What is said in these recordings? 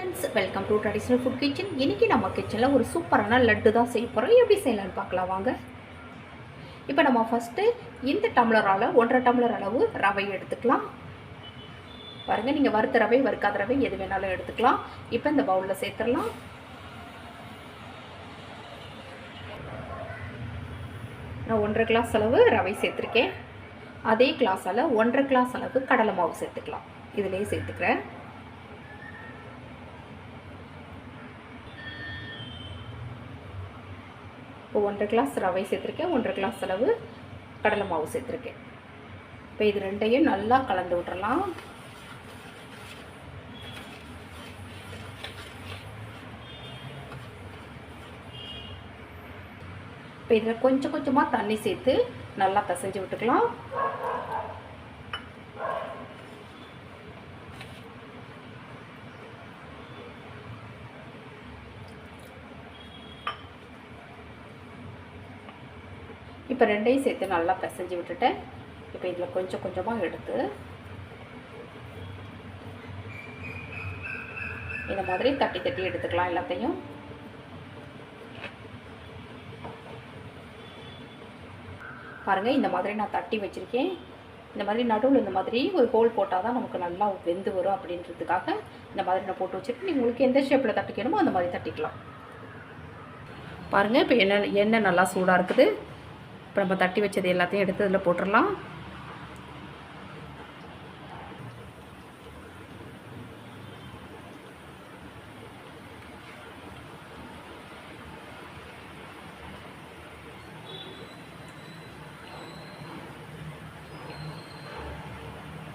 Friends welcome to traditional food kitchen இன்றைக்கி நம்ம கிச்சனில் ஒரு சூப்பரான லட்டு தான் செய்ய போகிறோம் எப்படி செய்யலான்னு பார்க்கலாம் வாங்க. இப்போ நம்ம ஃபஸ்ட்டு இந்த டம்ளரால் ஒன்றரை டம்ளர் அளவு ரவை எடுத்துக்கலாம். பாருங்கள் நீங்கள் வறுத்த ரவை வறுக்காத ரவை எது வேணாலும் எடுத்துக்கலாம். இப்போ இந்த பவுலில் சேர்த்துடலாம். நான் ஒன்றரை கிளாஸ் அளவு ரவை சேர்த்துருக்கேன். அதே கிளாஸால் ஒன்றரை கிளாஸ் அளவு கடலை மாவு சேர்த்துக்கலாம். இதிலே சேர்த்துக்கிறேன். இப்போ ஒன்றரை கிளாஸ் ரவை சேர்த்துருக்கேன் ஒன்றரை கிளாஸ் அளவு கடலை மாவு சேர்த்துருக்கேன். இப்போ இது ரெண்டையும் நல்லா கலந்து விட்டுறலாம். இப்போ இதில் கொஞ்சம் கொஞ்சமாக தண்ணி சேர்த்து நல்லா பிசைஞ்சு விட்டுக்கலாம். இப்போ ரெண்டையும் சேர்த்து நல்லா பிசைஞ்சு விட்டுட்டேன். இப்போ இதில் கொஞ்சம் கொஞ்சமாக எடுத்து இந்த மாதிரி தட்டி தட்டி எடுத்துக்கலாம் எல்லாத்தையும். பாருங்கள் இந்த மாதிரி நான் தட்டி வச்சுருக்கேன். இந்த மாதிரி நடுவில் இந்த மாதிரி ஒரு ஹோல் போட்டால் தான் நமக்கு நல்லா வெந்து வரும் அப்படின்றதுக்காக இந்த மாதிரி நான் போட்டு வச்சுருக்கேன். உங்களுக்கு எந்த ஷேப்பில் தட்டிக்கணுமோ அந்த மாதிரி தட்டிக்கலாம். பாருங்கள் இப்போ எண்ணெய் எண்ணெய் நல்லா சூடாக இருக்குது. இப்போ நம்ம தட்டி வச்சது எல்லாத்தையும் எடுத்து இதில் போட்டுடலாம்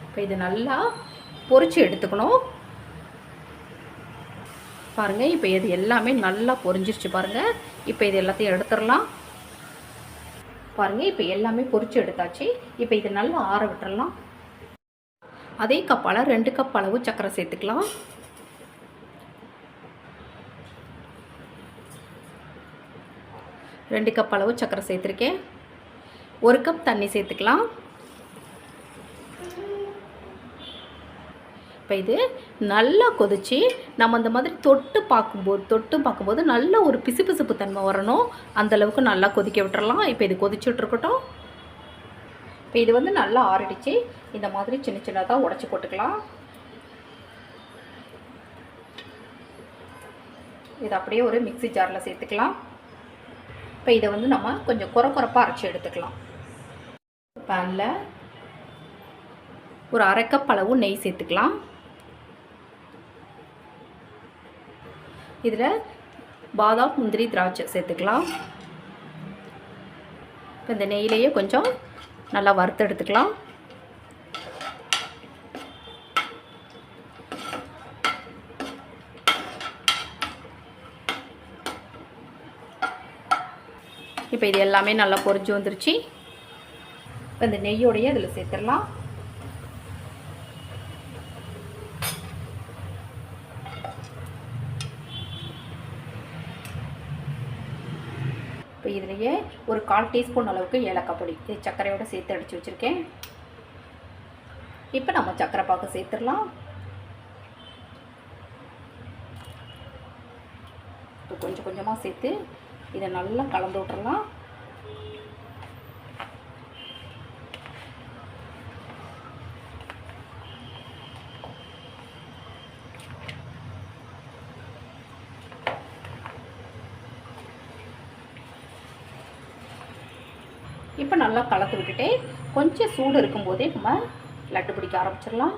இப்போ இது நல்லா பொரிச்சு எடுத்துக்கணும். பாருங்கள் இப்போ இது எல்லாமே நல்லா பொரிஞ்சிருச்சு பாருங்கள் இப்போ இது எல்லாத்தையும் எடுத்துடலாம். பாருங்கள் இப்போ எல்லாமே பொறிச்சு எடுத்தாச்சு. இப்போ இதை நல்லா ஆற விட்டுறலாம். அதே கப்பால் ரெண்டு கப் அளவு சர்க்கரை சேர்த்துக்கலாம். ரெண்டு கப் அளவு சர்க்கரை சேர்த்துருக்கேன். ஒரு கப் தண்ணி சேர்த்துக்கலாம். இப்போ இது நல்லா கொதித்து நம்ம அந்த மாதிரி தொட்டு பார்க்கும்போது தொட்டு பார்க்கும்போது நல்ல ஒரு பிசுபிசுப்பு தன்மை வரணும். அந்தளவுக்கு நல்லா கொதிக்க விட்டுறலாம். இப்போ இது கொதிச்சுட்ருக்கட்டும் இப்போ இது வந்து நல்லா ஆறிடுச்சு. இந்த மாதிரி சின்ன சின்னதாக உடச்சி போட்டுக்கலாம். இது அப்படியே ஒரு மிக்சி ஜாரில் சேர்த்துக்கலாம். இப்போ இதை வந்து நம்ம கொஞ்சம் குறை குறைப்பாக அரைச்சி எடுத்துக்கலாம். பேனில் ஒரு அரை அளவு நெய் சேர்த்துக்கலாம். இதில் பாதாம் முந்திரி திராட்சை சேர்த்துக்கலாம். இப்போ இந்த நெய்யிலேயே கொஞ்சம் நல்லா வறுத்து எடுத்துக்கலாம். இப்போ இது எல்லாமே நல்லா பொரிஞ்சு வந்துருச்சு. இப்போ இந்த நெய்யோடையே அதில் சேர்த்துடலாம். இப்போ ஒரு கால் டீஸ்பூன் அளவுக்கு ஏலக்காய் பொடி இது சர்க்கரையோடு சேர்த்து அடித்து வச்சுருக்கேன். இப்போ நம்ம சர்க்கரை பாக்கு சேர்த்துடலாம். இப்போ கொஞ்சம் கொஞ்சமாக சேர்த்து இதை நல்லா கலந்து விட்றலாம் இப்போ நல்லா கலந்து விட்டுட்டு கொஞ்சம் சூடு இருக்கும்போதே நம்ம லட்டு பிடிக்க ஆரம்பிச்சிடலாம்.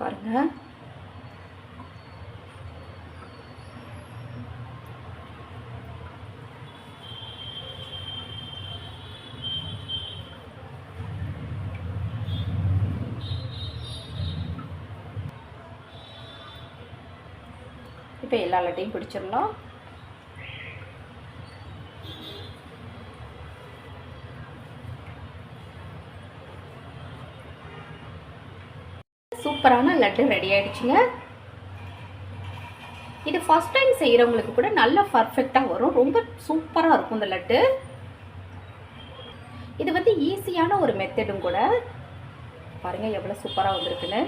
பாருங்க. இப்போ எல்லா லட்டையும் பிடிச்சிடலாம் சூப்பரான லட்டு ரெடி ஆகிடுச்சிங்க இது ஃபஸ்ட் டைம் செய்கிறவங்களுக்கு கூட நல்லா பர்ஃபெக்டாக வரும். ரொம்ப சூப்பராக இருக்கும் இந்த லட்டு. இது வந்து ஈஸியான ஒரு மெத்தடும் கூட. பாருங்கள் எவ்வளோ சூப்பராக வந்திருக்குன்னு.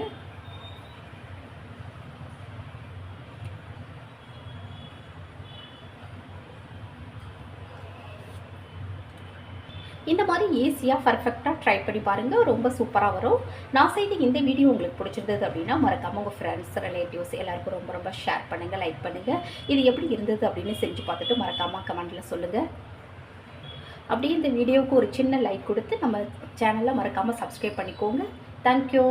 இந்த மாதிரி ஈஸியாக பர்ஃபெக்டாக ட்ரை பண்ணி பாருங்கள் ரொம்ப சூப்பராக வரும். நான் செய்த இந்த வீடியோ உங்களுக்கு பிடிச்சிருந்தது அப்படின்னா மறக்காமல் உங்கள் ஃப்ரெண்ட்ஸ் ரிலேட்டிவ்ஸ் எல்லாருக்கும் ரொம்ப ரொம்ப ஷேர் பண்ணுங்கள் லைக் பண்ணுங்கள் இது எப்படி இருந்தது அப்படின்னு செஞ்சு பார்த்துட்டு மறக்காமல் கமெண்ட்டில் சொல்லுங்கள் அப்படியே இந்த வீடியோவுக்கு ஒரு சின்ன லைக் கொடுத்து நம்ம சேனலை மறக்காமல் சப்ஸ்கிரைப் பண்ணிக்கோங்க. தேங்க்யூ